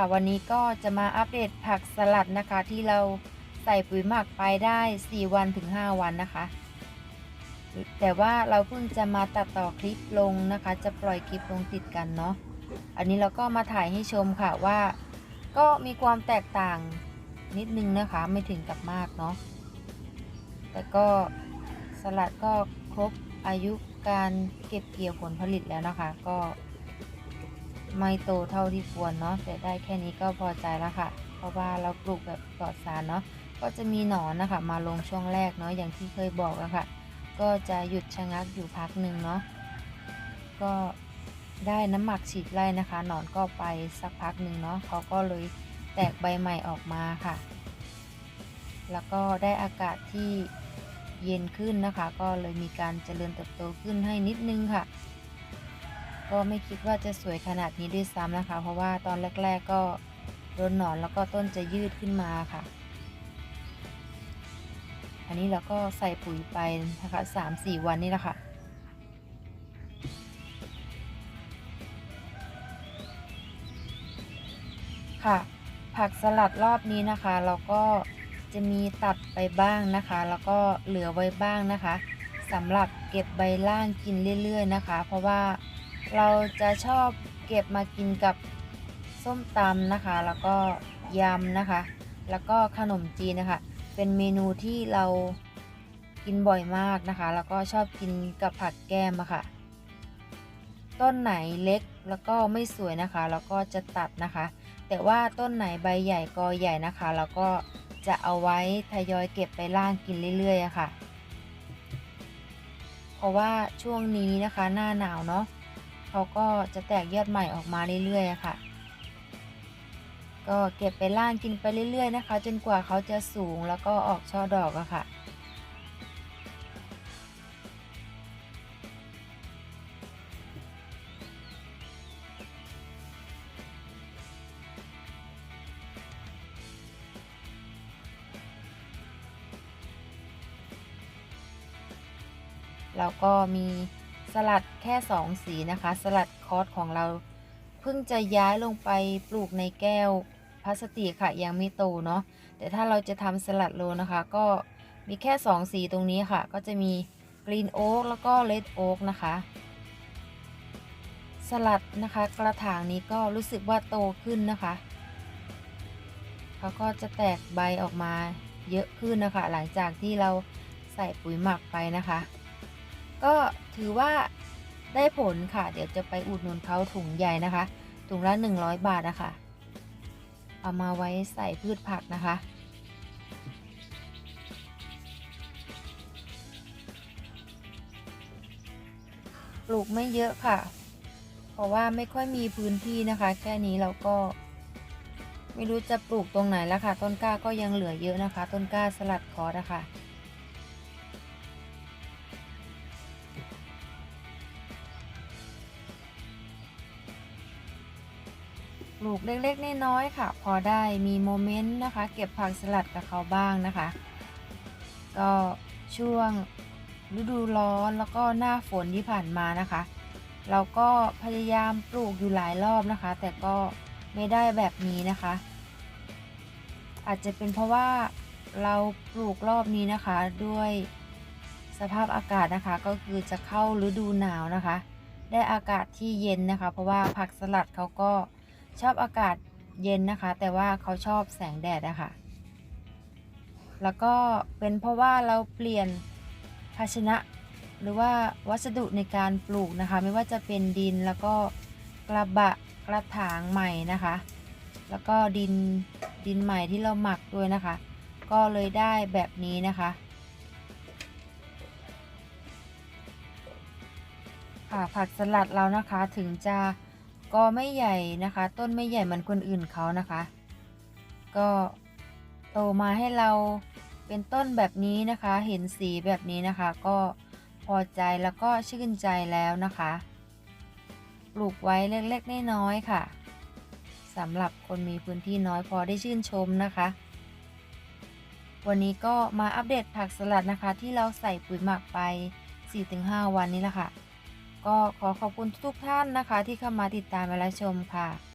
ค่ะวันนี้ก็จะมาอัปเดตผักสลัดนะคะ ที่เราใส่ปุ๋ยหมักไปได้ 4 วันถึง 5 วันนะคะ แต่ว่าเราเพิ่งจะมาตัดต่อคลิปลงนะคะ จะปล่อยคลิปลงติดกันเนาะอันนี้เราก็มาถ่ายให้ชมค่ะว่า ก็มีความแตกต่างนิดนึงนะคะ ไม่ถึงกับมากเนาะแต่ก็สลัดก็ครบอายุการเก็บเกี่ยวผลผลิตแล้วนะคะ ก็ ไม่โตเท่าที่ควรเนาะแต่ได้แค่นี้ก็พอใจแล้วค่ะ เพราะว่าเราปลูกแบบปลอดสารเนาะก็จะมีหนอนนะคะ มาลงช่วงแรกเนาะอย่างที่เคยบอกแล้วค่ะ ก็จะหยุดชะงักอยู่พักหนึ่งเนาะก็ได้น้ำหมักฉีดไล่นะคะ หนอนก็ไปสักพักหนึ่งเนาะเขาก็เลยแตกใบใหม่ออกมาค่ะ แล้วก็ได้อากาศที่เย็นขึ้นนะคะ ก็เลยมีการเจริญเติบโตขึ้นให้นิดนึงค่ะ ก็ไม่คิดว่าจะสวยขนาดนี้ด้วยซ้ำนะคะ เพราะว่าตอนแรก ๆก็โดนหนอนแล้วก็ต้นจะยืดขึ้นมาค่ะ อันนี้เราก็ใส่ปุ๋ยไปนะคะสามสี่วันนี่แหละค่ะค่ะ ผักสลัดรอบนี้นะคะ เราก็จะมีตัดไปบ้างนะคะ แล้วก็เหลือไว้บ้างนะคะสำหรับเก็บใบล่างกินเรื่อย ๆ นะคะ เพราะว่า เราจะชอบเก็บมากินกับส้มตำนะคะ แล้วก็ยำนะคะ แล้วก็ขนมจีนนะคะ เป็นเมนูที่เรากินบ่อยมากนะคะ แล้วก็ชอบกินกับผักแก้มอะค่ะ ต้นไหนเล็กแล้วก็ไม่สวยนะคะ แล้วก็จะตัดนะคะ แต่ว่าต้นไหนใบใหญ่กอใหญ่นะคะ แล้วก็จะเอาไว้ทยอยเก็บไปล่างกินเรื่อยๆอะค่ะ เพราะว่าช่วงนี้นะคะหน้าหนาวเนาะ เขาก็จะแตกยอดใหม่ออกมาเรื่อยๆค่ะ ก็เก็บไปล่างกินไปเรื่อยๆนะคะ จนกว่าเขาจะสูงแล้วก็ออกช่อดอกอะค่ะแล้วก็มี สลัดแค่ 2 สีนะคะ สลัดคอสของเราเพิ่งจะย้ายลงไปปลูกในแก้วพลาสติกค่ะยังไม่โตเนาะแต่ถ้าเราจะทำสลัดโลนะคะ ก็มีแค่ 2 สีตรงนี้ค่ะ ก็จะมีกรีนโอ๊กแล้วก็เลดโอ๊กนะคะ สลัดนะคะกระถางนี้ก็รู้สึกว่าโตขึ้นนะคะเขาก็จะแตกใบออกมาเยอะขึ้นนะคะ หลังจากที่เราใส่ปุ๋ยหมักไปนะคะ ก็ถือว่าได้ผลค่ะ เดี๋ยวจะไปอุดหนุนเขาถุงใหญ่นะคะ ถุงละ 100 บาทนะคะเอามาไว้ใส่พืชผักนะคะ ปลูกไม่เยอะค่ะ เพราะว่าไม่ค่อยมีพื้นที่นะคะ แค่นี้เราก็ ไม่รู้จะปลูกตรงไหนแล้วค่ะ ต้นกล้าก็ยังเหลือเยอะนะคะ ต้นกล้าสลัดคอร์สนะคะ ปลูกเล็กๆน้อยๆค่ะ พอได้มีโมเมนต์นะคะ เก็บผักสลัดกับเขาบ้างนะคะ ก็ช่วงฤดูร้อนแล้วก็หน้าฝนที่ผ่านมานะคะ เราก็พยายามปลูกอยู่หลายรอบนะคะ แต่ก็ไม่ได้แบบนี้นะคะ อาจจะเป็นเพราะว่าเราปลูกรอบนี้นะคะ ด้วยสภาพอากาศนะคะ ก็คือจะเข้าฤดูหนาวนะคะ ได้อากาศที่เย็นนะคะ เพราะว่าผักสลัดเขาก็ ชอบอากาศเย็นนะคะ แต่ว่าเขาชอบแสงแดดนะค่ะ แล้วก็เป็นเพราะว่าเราเปลี่ยนภาชนะ หรือว่าวัสดุในการปลูกนะคะ ไม่ว่าจะเป็นดินแล้วก็กระบะกระถางใหม่นะคะ แล้วก็ดินดินใหม่ที่เราหมักด้วยนะคะ ก็เลยได้แบบนี้นะคะค่ะผักสลัดเรานะคะถึงจะ ก็ไม่ใหญ่นะคะ ต้นไม่ใหญ่เหมือนคนอื่นเขานะคะ ก็โตมาให้เราเป็นต้นแบบนี้นะคะ เห็นสีแบบนี้นะคะ ก็พอใจแล้วก็ชื่นใจแล้วนะคะ ปลูกไว้เล็กๆน้อยๆค่ะสำหรับคนมีพื้นที่น้อยพอได้ชื่นชมนะคะ วันนี้ก็มาอัปเดตผักสลัดนะคะ ที่เราใส่ปุ๋ยหมักไป 4-5 วันนี้แหละค่ะ ก็ขอขอบคุณทุกท่านนะคะ ที่เข้ามาติดตามและชมค่ะ